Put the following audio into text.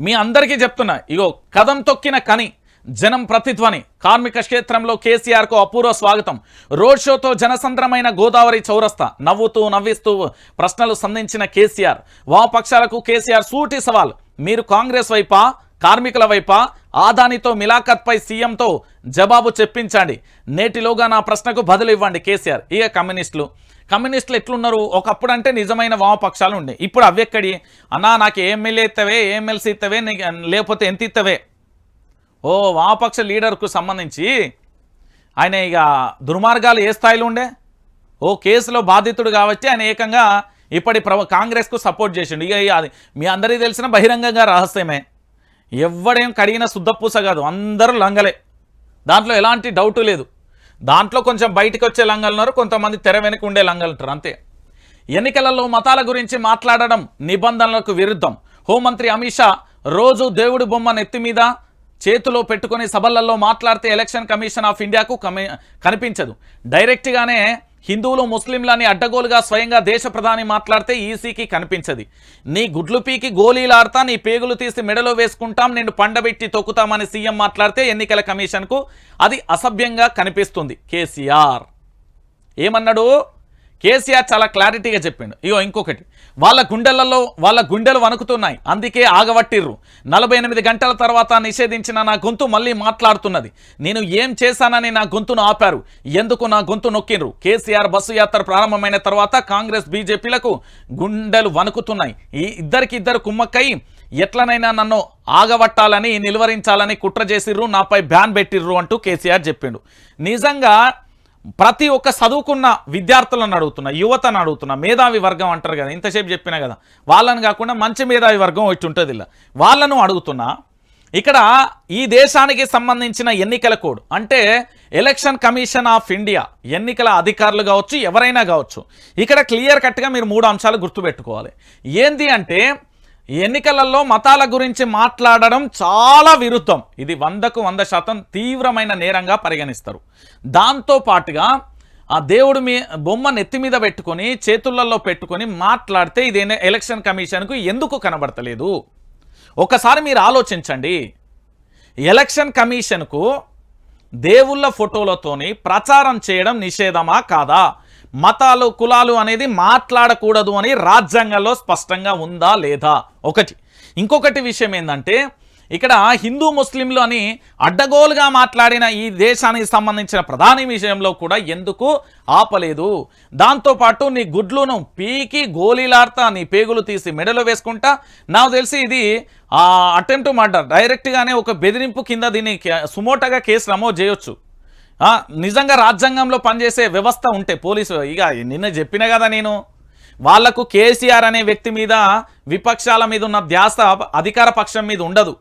మీ అందరికీ చెప్తున్నా ఇగో కథం తొక్కిన కని జనం ప్రతిధ్వని కార్మిక క్షేత్రంలో కేసీఆర్కు అపూర్వ స్వాగతం. రోడ్ షోతో జనసంద్రమైన గోదావరి చౌరస్తా నవ్వుతూ నవ్విస్తూ ప్రశ్నలు సంధించిన కేసీఆర్. వామపక్షాలకు కేసీఆర్ సూటి సవాల్. మీరు కాంగ్రెస్ వైపా కార్మికుల వైపా? ఆదానితో మిలాఖత్పై సీఎంతో జవాబు చెప్పించండి. నేటిలోగా నా ప్రశ్నకు బదులు ఇవ్వండి కేసీఆర్. ఇక కమ్యూనిస్టులు. కమ్యూనిస్టులు ఎట్లున్నారు? ఒకప్పుడు అంటే నిజమైన వామపక్షాలు ఉండే. ఇప్పుడు అవెక్కడి అన్నా నాకు ఏ ఎమ్మెల్యే ఇత్తవే ఏ ఎమ్మెల్సీ ఇత్తవే లేకపోతే ఎంత ఇత్తవే? ఓ వామపక్ష లీడర్కు సంబంధించి ఆయన ఇక దుర్మార్గాలు ఏ స్థాయిలో ఉండే? ఓ కేసులో బాధితుడు కాబట్టి ఆయన ఏకంగా ఇప్పటి ప్ర కాంగ్రెస్కు సపోర్ట్ చేసిండు. ఇక అది మీ అందరికీ తెలిసిన బహిరంగంగా రహస్యమే. ఎవడేం కడిగిన శుద్ధపూస కాదు. అందరూ లంగలే. దాంట్లో ఎలాంటి డౌటు లేదు. దాంట్లో కొంచెం బయటకు వచ్చే లంగలు ఉన్నారు కొంతమంది తెర వెనుక ఉండే లంగలు ఉంటారు అంతే. ఎన్నికలలో మతాల గురించి మాట్లాడడం నిబంధనలకు విరుద్ధం. హోంమంత్రి అమిత్ షా రోజు దేవుడి బొమ్మ నెత్తి మీద చేతిలో పెట్టుకొని సభలలో మాట్లాడితే ఎలక్షన్ కమిషన్ ఆఫ్ ఇండియాకు కమి కనిపించదు. డైరెక్ట్గానే హిందువులు ముస్లింలని అడ్డగోలుగా స్వయంగా దేశ ప్రధాని మాట్లాడితే ఈసీకి కనిపించది. నీ గుడ్లు పీకి గోళీలాడతా నీ పేగులు తీసి మెడలో వేసుకుంటాం నేను పండబెట్టి తొక్కుతామని సీఎం మాట్లాడితే ఎన్నికల కమిషన్కు అది అసభ్యంగా కనిపిస్తుంది. కేసీఆర్. ఏమన్నాడు? కేసీఆర్ చాలా క్లారిటీగా చెప్పిండు. ఇగో ఇంకొకటి వాళ్ళ గుండెలలో వాళ్ళ గుండెలు వణుకుతున్నాయి. అందుకే ఆగవట్టిర్రు. నలభై ఎనిమిది గంటల తర్వాత నిషేధించిన నా గొంతు మళ్ళీ మాట్లాడుతున్నది. నేను ఏం చేశానని నా గొంతును ఆపారు. ఎందుకు నా గొంతు నొక్కిండ్రు కేసీఆర్ బస్సు యాత్ర ప్రారంభమైన తర్వాత కాంగ్రెస్ బీజేపీలకు గుండెలు వణుకుతున్నాయి. ఈ ఇద్దరికి ఇద్దరు కుమ్మక్కై ఎట్లనైనా నన్ను ఆగబట్టాలని నిలువరించాలని కుట్ర చేసిర్రు నాపై బ్యాన్ పెట్టిర్రు అంటూ కేసీఆర్ చెప్పిండు. నిజంగా ప్రతి ఒక్క చదువుకున్న విద్యార్థులను అడుగుతున్నా యువతను అడుగుతున్నా మేధావి వర్గం అంటారు కదా ఇంతసేపు చెప్పినా కదా వాళ్ళని కాకుండా మంచి మేధావి వర్గం వచ్చి ఉంటుంది ఇలా. వాళ్ళను అడుగుతున్నా ఇక్కడ ఈ దేశానికి సంబంధించిన ఎన్నికల కోడ్ అంటే ఎలక్షన్ కమిషన్ ఆఫ్ ఇండియా ఎన్నికల అధికారులు కావచ్చు ఎవరైనా కావచ్చు ఇక్కడ క్లియర్ కట్గా మీరు మూడు అంశాలు గుర్తుపెట్టుకోవాలి. ఏంది అంటే ఎన్నికలలో మతాల గురించి మాట్లాడడం చాలా విరుద్ధం. ఇది వందకు వంద శాతం తీవ్రమైన నేరంగా పరిగణిస్తారు. దాంతో పాటుగా ఆ దేవుడు మీ బొమ్మ నెత్తి మీద పెట్టుకొని చేతులలో పెట్టుకొని మాట్లాడితే ఇది ఎలక్షన్ కమిషన్కు ఎందుకు కనబడతలేదు? ఒకసారి మీరు ఆలోచించండి. ఎలక్షన్ కమిషన్కు దేవుళ్ళ ఫోటోలతోని ప్రచారం చేయడం నిషేధమా కాదా? మతాలు కులాలు అనేది మాట్లాడకూడదు అని రాజ్యాంగంలో స్పష్టంగా ఉందా లేదా? ఒకటి. ఇంకొకటి విషయం ఏంటంటే ఇక్కడ హిందూ ముస్లింలు అని అడ్డగోలుగా మాట్లాడిన ఈ దేశానికి సంబంధించిన ప్రధాని విషయంలో కూడా ఎందుకు ఆపలేదు? దాంతోపాటు నీ గుడ్లును పీకి గోళీలాడతా నీ పేగులు తీసి మెడలో వేసుకుంటా. నాకు తెలిసి ఇది అటెంప్ట్ మర్డర్. డైరెక్ట్గానే ఒక బెదిరింపు కింద దీన్ని కే- సుమోటగా కేసు నమోదు చేయొచ్చు. నిజంగా రాజ్యాంగంలో పనిచేసే వ్యవస్థ ఉంటే పోలీసు ఇక నిన్న చెప్పిన కదా నేను వాళ్ళకు కేసీఆర్ అనే వ్యక్తి మీద విపక్షాల మీద ఉన్న ధ్యాస అధికార పక్షం మీద ఉండదు.